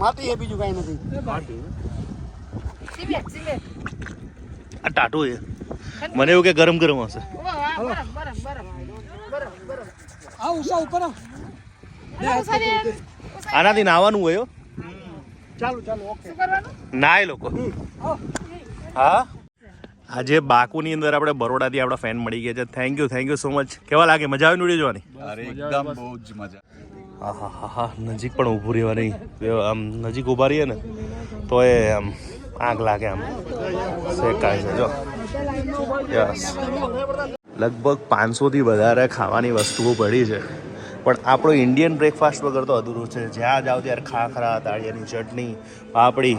માટી એ બીજું કઈ નથી. સિમેન્ટ સિમેન્ટ આ ટાટો એ મને એવું કે ગરમ ગરમ હશે. આ ઉષા ઉપર આનાથી નાવાનું હોય. ચાલો ચાલો ઓકે. નાય લોકો. હા? આજે બાકુની અંદર આપણે બરોડાથી આપણા ફેન મળી ગયા છે. Thank you thank you so much કેવા લાગે? મજા આવી નીડી જોવાની? અરે એકદમ બહુ જ મજા. હા હા હા હા નજીક પણ ઊભું રહેવા નહીં આમ નજીક ઊભા રહીએ ને તો એ આમ આગ લાગે આમ. શેકાય છે જો. યસ. લગભગ પાંચસોથી વધારે ખાવાની વસ્તુઓ પડી છે. પણ આપણો ઇન્ડિયન બ્રેકફાસ્ટ વગર તો અધૂરું છે. જ્યાં જાઓ ત્યારે ખાખરા તાળિયાની ચટણી પાપડી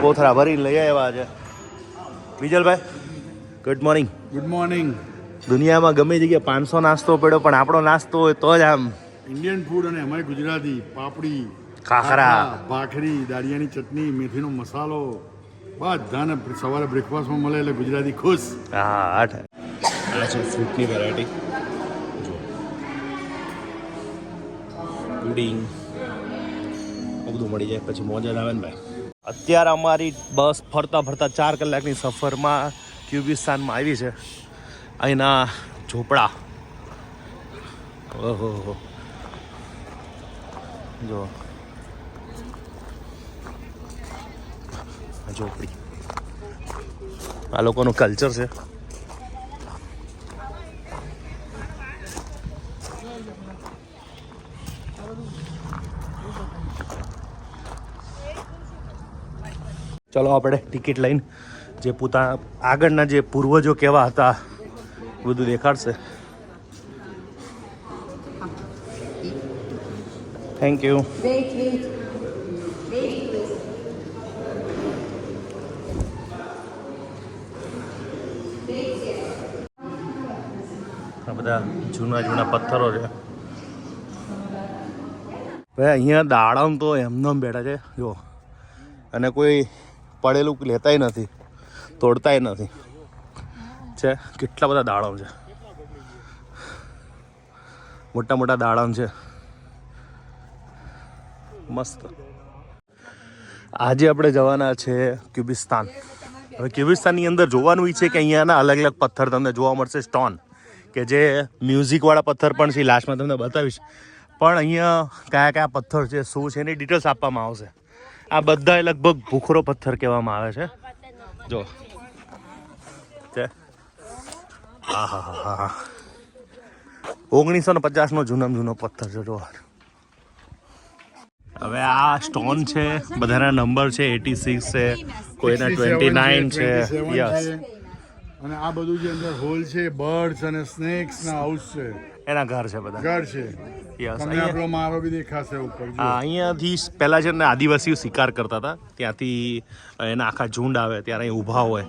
કોથરા ભરી લઈ આવ્યા છે. વિજલભાઈ ગુડ મોર્નિંગ ગુડ મોર્નિંગ દુનિયામાં ગમે જગ્યાએ પાંચસો નાસ્તો પડ્યો પણ આપણો નાસ્તો હોય તો જ આમ ઇન્ડિયન ફૂડ અને અમારી ગુજરાતી પાપડી ખાખરા. ભાખરી દાળિયાની ચટણી મેથીનો મસાલો બધાને સવારે બ્રેકફાસ્ટમાં મળે એટલે ગુજરાતી ખુશ. હા આઠ આ છે ફ્રૂટની વેરાયટી પુડિંગ બધું મળી જાય પછી મોજા જ આવે ને ભાઈ. અત્યારે અમારી બસ ફરતા ફરતા ચાર કલાકની સફરમાં ક્યુબિસ્તાનમાં આવી છે. અહીંના ઝોપડા. ઓહો હો. જો. ઝોપડી આ લોકોનું કલ્ચર છે. ચલો આપણે ટિકિટ લઈને જે પોતા આગળના જે પૂર્વજો કેવા હતા, બધું દેખાડશે. થેન્ક યુ બધા જૂના જૂના પથ્થરો છે. ભાઈ અહીંયા દાડમ તો એમને એમ બેઠા છે જો. અને કોઈ પડેલું લેતાય નથી તોડતાય નથી. છે કેટલા બધા દાડમ છે. મોટા મોટા દાડમ છે. મસ્ત. આજે આપણે જવાના છે ક્યુબિસ્તાન. હવે ક્યુબિસ્તાનની અંદર જોવાનું છે કે અહીંયાના અલગ અલગ પથ્થર તમને જોવા મળશે. સ્ટોન, કે જે મ્યુઝિકવાળા પથ્થર પણ છે લાસ્ટમાં તમને બતાવીશ. પણ અહીંયા કયા કયા પથ્થર છે, શું છે, એની ડિટેલ્સ આપવામાં આવશે. આ બધા લગભગ ભૂખરો પથ્થર કહેવામાં આવે છે. જો. હા હા હા હા ઓગણીસો ને પચાસનો જૂનામાં જૂનો પથ્થર છે, જો. હવે આ સ્ટોન છે બધાના નંબર છે એટી સિક્સ છે કોઈના ટ્વેન્ટી નાઇન છે યસ. અને આ બધું જે અંદર હોલ છે બર્ડ્સ અને સ્નેક્સ ના હાઉસ છે. એના ઘર છે બધા. ઘર છે. યસ તમને આપણો મારો બી દેખાશે ઉપર હા અહીંયાથી પહેલાં છે ને આદિવાસીઓ શિકાર કરતા હતા. ત્યાંથી એના આખા ઝુંડ આવે ત્યારે અહીં ઊભા હોય.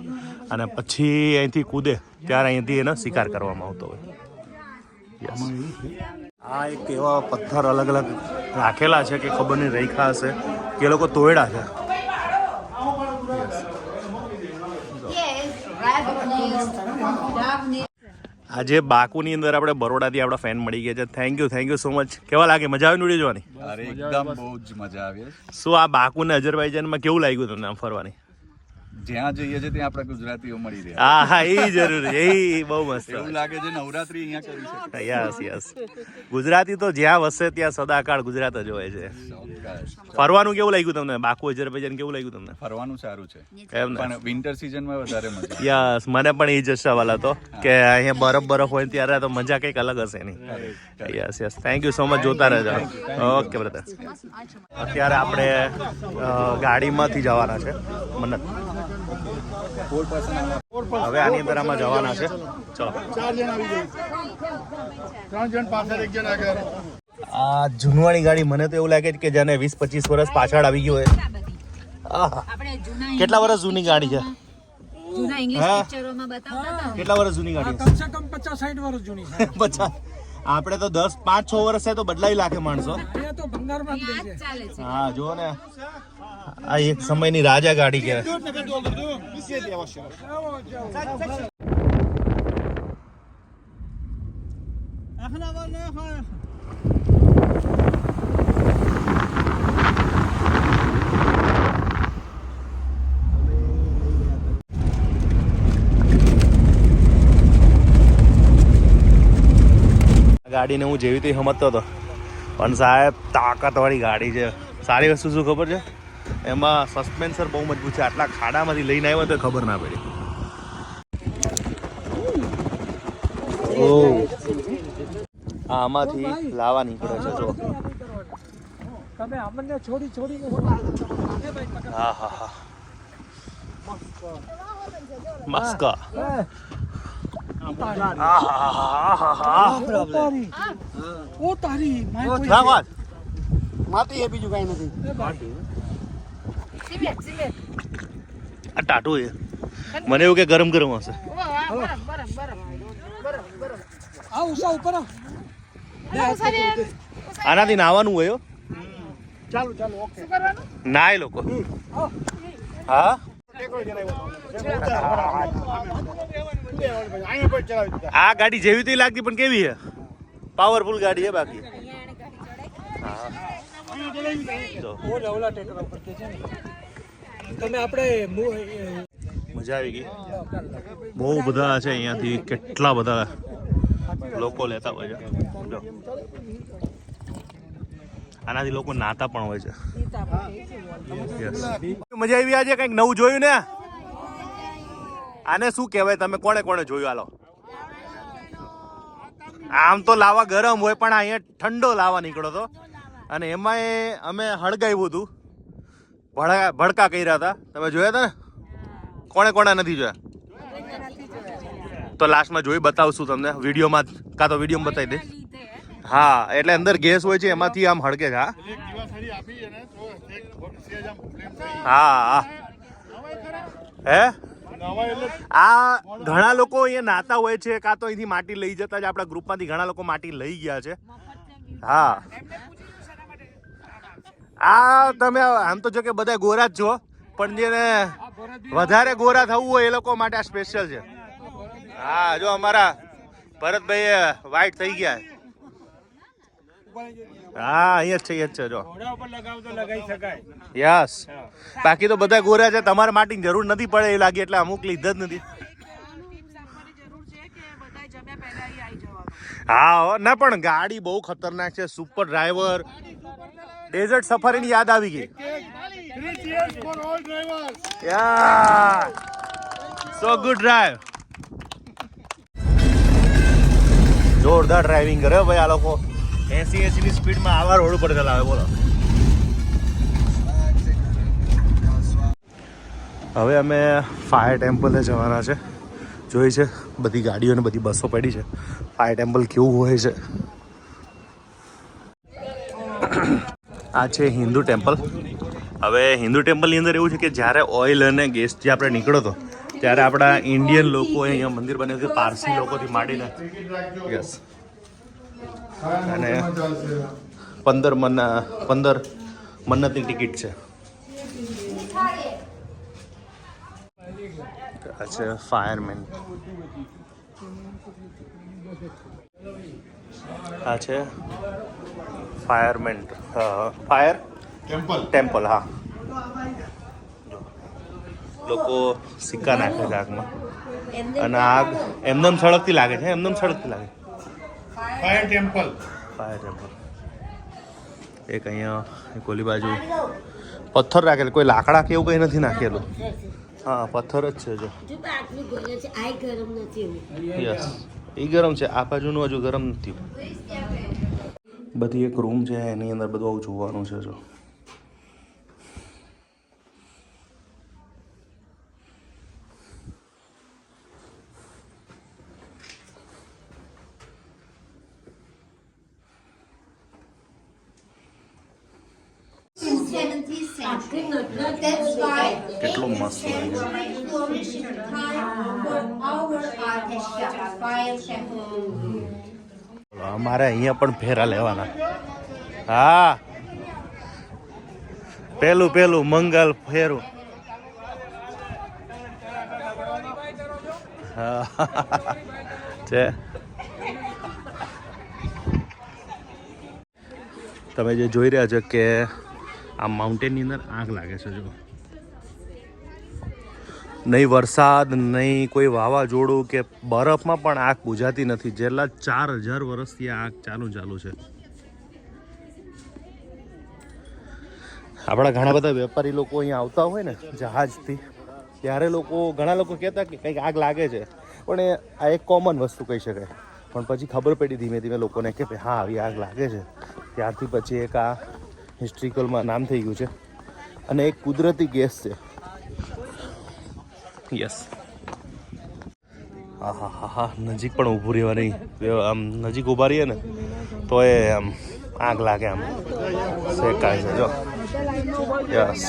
અને પછી અહીંથી કૂદે ત્યારે અહીંથી એનો શિકાર કરવામાં આવતો હોય. આ એક એવા પથ્થર અલગ અલગ રાખેલા છે કે ખબર નહીં રેખા હશે. કે એ લોકો તોડ્યા છે. આજે બાકુની અંદર આપણે બરોડાથી આપણા ફેન મળી ગયા છે. Thank you thank you so much કેવા લાગે? મજા આવી વીડિયો જોવાની? અરે એકદમ બહુ જ મજા આવી શું આ બાકુને અજરબૈજાનમાં કેવું લાગ્યું તમને આમ ફરવાની? જ્યાં જઈએ છે ત્યાં આપણે ગુજરાતીઓ મળી રહ્યા. હા હા એ જરૂરી એ બહુ મસ્ત એવું લાગે છે નવરાત્રી અહીંયા કરી છે યસ યસ. ગુજરાતી તો જ્યાં વસે ત્યાં સદાકાળ ગુજરાત જ હોય છે. ફરવાનું કેવું લાગ્યું તમને? બાકુ અજરબૈજાન કેવું લાગ્યું તમને? ફરવાનું સારું છે. એમ પણ વિન્ટર સિઝનમાં વધારે મજા યસ મને પણ એ જ સવાલ હતો કે અહીંયા બરફ બરફ હોય ને ત્યારે તો મજા કંઈક અલગ હશે એની. Yes yes. Thank you so much જોતા રહેજો. ઓકે બ્રધર અત્યારે આપણે ગાડીમાંથી જવાના છે. મન્નત હવે આની અંદર આમાં જવાના છે. ચલો. ચાર જણ આવી ત્રણ જણ પાછળ એક જણ આગળ. આ જૂનવાણી ગાડી મને તો એવું લાગે છે કે જેને વીસ પચીસ વર્ષ પાછળ આવી ગયો હોય. આહા. આપણે જૂના કેટલા વર્ષ જૂની ગાડી છે? જૂના ઇંગ્લિશ હા? પિક્ચરોમાં બતાવતા હતા કેટલા વર્ષ જૂની ગાડી કમસે કમ પચાસ સાઠ વર્ષ જૂની છે. પચાસ. આપણે તો દસ પાંચ છ વર્ષ છે તો બદલાઈ લાગે માણસો. હા જુઓ ને. આ એક સમયની રાજા ગાડી કહેવાય. આ ગાડીને હું જેવી તે સમજતો હતો. પણ સાહેબ તાકાત વાળી ગાડી છે. સારી વસ્તુ શું ખબર છે? એમાં સસ્પેન્સર બહુ મજબૂત છે. આટલા ખાડામાંથી લઈને આવ્યો તો ખબર ના પડી. ઓ. આમાંથી લાવા નીકળે છે જો. તમે અમને છોડી છોડી હા હા હા. મસ્કા. માટી એ બીજું કઈ નથી. આ ટાટો એ મને એવું કે ગરમ ગરમ હશે. આનાથી નાવાનું હોય. ચાલો નાય લોકો. હા? આ ગાડી જેવી તો લાગતી, પણ કેવી છે? પાવરફુલ ગાડી છે બાકી. હા. તમે આપણે મજા આવી ગઈ. બહુ બધા છે અહીંયાથી. કેટલા બધા લોકો લેતા હોય છે. આનાથી લોકો નાતા પણ હોય છે. મજા આવી આજે? કંઈક નવું જોયું ને? આને શું કહેવાય? તમે કોણે કોણે જોયું? હાલો. આમ તો લાવા ગરમ હોય, પણ અહીંયા ઠંડો લાવા નીકળ્યો હતો અને એમાંય અમે હળગાવ્યું હતું. ભડકા ભડકા કર્યા હતા. તમે જોયા હતા ને? કોણે કોણે નથી જોયા? તો લાસ્ટમાં જોઈ બતાવશું તમને. વિડીયોમાં કાં તો વિડીયોમાં બતાવી દઈશ હા, એટલે અંદર ગેસ હોય છે, એમાંથી આમ હળકે છે, હા. હા, હે. આ ઘણા લોકો અહીંયા નાતા હોય છે, કાં તો અહીંથી માટી લઈ જતા જ આપણા ગ્રુપમાંથી ઘણા લોકો માટી લઈ ગયા છે. હા. આ તમે આમ તો જો કે બધા ગોરા જ છો પણ જેને વધારે ગોરા થવું હોય એ લોકો માટે આ સ્પેશિયલ છે. હા, જો અમારા ભરતભાઈ વાઈટ થઈ ગયા. હા, અહીંયા છે અહીંયા છે, જો. યસ બાકી તો બધા ગોરા છે, તમારે માટીની જરૂર નથી પડે એ લાગે, એટલે અમુક લીધા જ નથી. હા ના, પણ ગાડી બહુ ખતરનાક છે. સુપર ડ્રાઈવર ડેઝર્ટ સફારીની યાદ આવી ગઈ. યા સો ગુડ ડ્રાઈવ જોરદાર ડ્રાઇવિંગ કરે ભાઈ આ લોકો. એસી એસી ની સ્પીડમાં આવા રોડ ઉપર ચલાવે, બોલો. હવે અમે ફાયર ટેમ્પલે જવાના છે. જોઈ છે. બધી ગાડીઓ ને બધી બસો પડી છે. ફાયર ટેમ્પલ કેવું હોય છે. આ છે હિન્દુ ટેમ્પલ. હવે હિન્દુ ટેમ્પલની અંદર એવું છે કે જ્યારે ઓઇલ અને ગેસ જે આપણે નીકળ્યો હતો ત્યારે આપણા ઇન્ડિયન લોકો અહીંયા મંદિર બન્યું છે પારસી લોકોથી માંડીને. યસ અને પંદર મન પંદર મન્નતની ટિકિટ છે. આ છે ફાયરમેન આ છે ફાયરમેન ફાયર. ટેમ્પલ હા. લોકો સિક્કા નાખે છે આગમાં. અને આગ એમનેમ સળગતી લાગે છે એમનેમ સળગતી લાગે. ફાયર ટેમ્પલ ફાયર ટેમ્પલ એક અહીંયા ગોલી બાજુ પથ્થર રાખેલો. કોઈ લાકડા કે એવું કંઈ નથી નાખેલું. હા પથ્થર જ છે જો. યસ. એ ગરમ છે આ બાજુનું હજુ ગરમ નથી. બધી એક રૂમ છે એની અંદર બધું આવું જોવાનું છે જો. Fire મસ્ત અમારે અહીંયા પણ ફેરા લેવાના. હા. પેલું પેલું, મંગલ ફેરું. છે. તમે જે જોઈ રહ્યા છો કે આ માઉન્ટેનની અંદર આગ લાગે છે જો નહીં વરસાદ, નહીં કોઈ વાવાઝોડું કે બરફમાં પણ આગ બુજાતી નથી. જેટલા ચાર હજાર વર્ષથી આ આગ ચાલુ ચાલુ છે. આપણા ઘણા બધા વેપારી લોકો અહીંયા આવતા હોય ને જહાજથી, ત્યારે લોકો, ઘણા લોકો કહેતા કે કંઈક આગ લાગે છે. પણ એ આ એક કોમન વસ્તુ કહી શકાય. પણ પછી ખબર પડી ધીમે ધીમે લોકોને કે હા, આવી આગ લાગે છે. ત્યારથી પછી એક આ હિસ્ટ્રિકલમાં નામ થઈ ગયું છે. અને એક કુદરતી ગેસ છે. યસ હા હા હા હા. નજીક પણ ઊભું રહેવા નહીં આમ નજીક ઊભા રહીએ ને તો એ આમ આગ લાગે આમ. શેકાય છે જો. યસ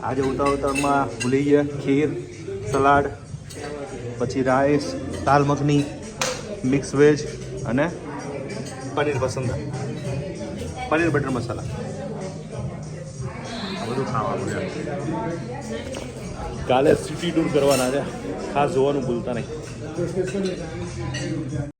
આજે ઉતાર ઉતારમાં ભૂલી ગયા. ખીર સલાડ પછી rice dal makhani mix veg અને પનીર પસંદ. પનીર બટર મસાલા. બધું ખાવાનું છે. કાલે સિટી ટૂર કરવાના છે. ખાસ જોવાનું ભૂલતા નહીં.